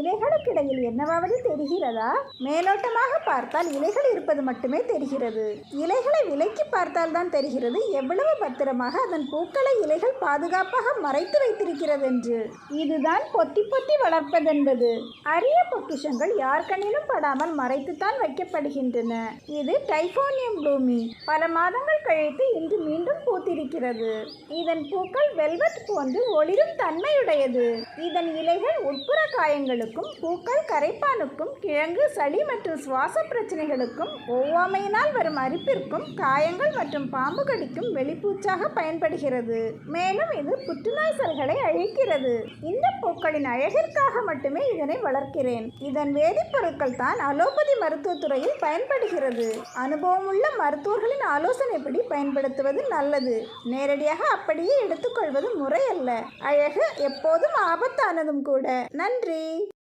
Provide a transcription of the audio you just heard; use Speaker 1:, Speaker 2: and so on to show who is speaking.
Speaker 1: இலைகளுக்கிடையில் என்னவாவது தெரிகிறதா? மேலோட்டமாக பார்த்தால் இலைகள் இருப்பது மட்டுமே தெரிகிறது. இலைகளை விலக்கி பார்த்தால் தான் தெரிகிறது. எவ்வளவு பத்திரமாக அதன் பூக்களை இலைகள் பாதுகாப்பாக மறைத்து வைத்திருக்கிறது என்று இதுதான் பொத்தி பொத்தி வளர்ப்பதென்பது. அரிய பொக்கிஷங்கள் யார் கண்ணிலும் படாமல் மறைத்துத்தான் வைக்கப்படுகின்றன. இது டைஃபோனியம் ப்ளூமி பல மாதங்கள் கழித்து இன்று மீண்டும் பூத்திருக்கிறது. இதன் பூக்கள் வெல்வெட் போன்று ஒளிரும் தன்மையுடையது. இதன் இலைகள் உட்புற காயங்களும் பிரச்சனைகளுக்கும் பூக்கள் கரைப்பானுக்கும் கிழங்கு சளி மற்றும் சுவாச பிரச்சனைகளுக்கும் ஒவ்வாமையினால் வரும் அரிப்பிற்கும் காயங்கள் மற்றும் பாம்பு கடிக்கும் வெளிப்பூச்சாக பயன்படுகிறது. மேலும் இது புற்றுநோய் செல்களை அழிக்கிறது. இந்த பூக்களின் அழகிற்காக மட்டுமே இதனை வளர்க்கிறேன். இதன் வேதிப்பொருட்கள் தான் அலோபதி மருத்துவத்துறையில் பயன்படுகிறது. அனுபவமுள்ள மருத்துவர்களின் ஆலோசனைப்படி பயன்படுத்துவது நல்லது. நேரடியாக அப்படியே எடுத்துக்கொள்வது முறையல்ல. அழகு எப்போதும் ஆபத்தானதும் கூட. நன்றி!